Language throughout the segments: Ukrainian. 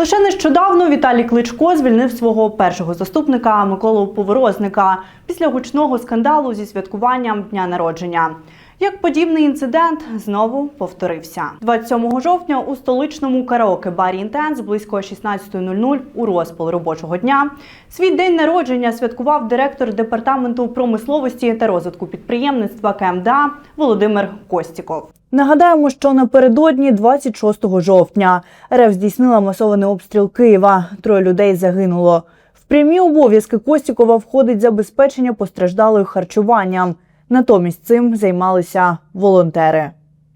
Лише нещодавно Віталій Кличко звільнив свого першого заступника Миколу Поворозника після гучного скандалу зі святкуванням дня народження. Як подібний інцидент знову повторився 27 жовтня у столичному караоке-барі Інтенс близько 16.00 у розпал робочого дня. Свій день народження святкував директор департаменту промисловості та розвитку підприємництва КМДА Володимир Костіков. Нагадаємо, що напередодні 26 жовтня РФ здійснила масований обстріл Києва. Троє людей загинуло. В прямі обов'язки Костікова входить забезпечення постраждалих харчуванням. Натомість цим займалися волонтери.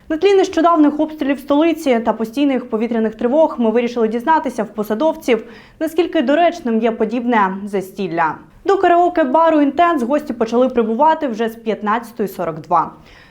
На тлі нещодавних обстрілів столиці та постійних повітряних тривог ми вирішили дізнатися в посадовців, наскільки доречним є подібне застілля. До караоке-бару Інтенс гості почали прибувати вже з 15.42.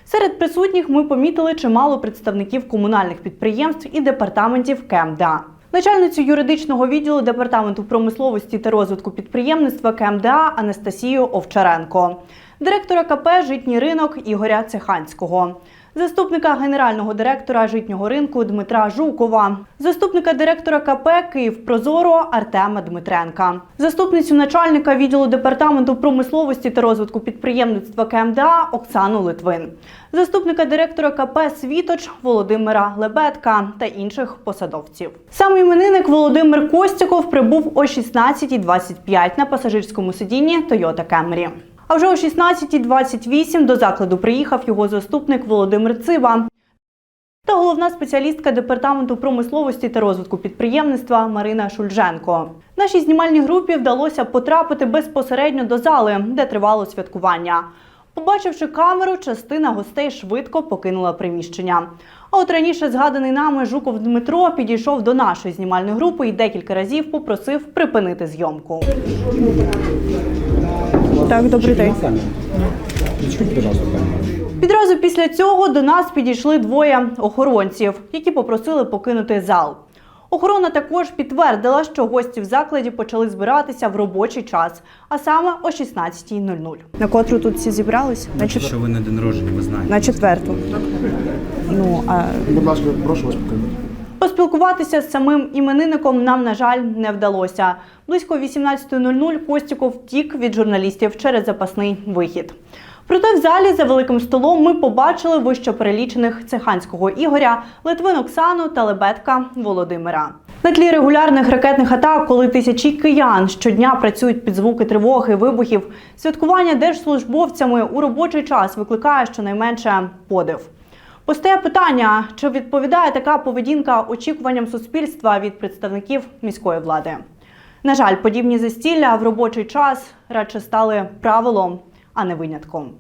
Серед присутніх ми помітили чимало представників комунальних підприємств і департаментів КМДА. Начальницю юридичного відділу департаменту промисловості та розвитку підприємництва КМДА Анастасію Овчаренко, директора КП Житній ринок Ігоря Цеханського, заступника генерального директора житнього ринку Дмитра Жукова, заступника директора КП Київ Прозоро Артема Дмитренка, заступницю начальника відділу департаменту промисловості та розвитку підприємництва КМДА Оксану Литвин, заступника директора КП Світоч Володимира Лебедка та інших посадовців. Сам іменинник Володимир Костяков прибув о 16.25 на пасажирському сидінні Toyota Camry. А вже о 16.28 до закладу приїхав його заступник Володимир Цива та головна спеціалістка департаменту промисловості та розвитку підприємництва Марина Шульженко. Нашій знімальній групі вдалося потрапити безпосередньо до зали, де тривало святкування. Побачивши камеру, частина гостей швидко покинула приміщення. А от раніше згаданий нами Жуков Дмитро підійшов до нашої знімальної групи і декілька разів попросив припинити зйомку. Так, добрий день. Відразу після цього до нас підійшли двоє охоронців, які попросили покинути зал. Охорона також підтвердила, що гості в закладі почали збиратися в робочий час, а саме о 16.00. На котру тут всі зібрались? На, Значить, що ви на день народження, ви знаєте. на четверту. Ну а Будь ласка, прошу вас покинути. Поспілкуватися з самим іменинником нам, на жаль, не вдалося. Близько 18.00 Костіков втік від журналістів через запасний вихід. Проте в залі за великим столом ми побачили вище перелічених цеханського Ігоря, Литвин Оксану та Лебедка Володимира. На тлі регулярних ракетних атак, коли тисячі киян щодня працюють під звуки тривоги, вибухів, святкування держслужбовцями у робочий час викликає щонайменше подив. Постає питання, чи відповідає така поведінка очікуванням суспільства від представників міської влади. На жаль, подібні застілля в робочий час радше стали правилом, а не винятком.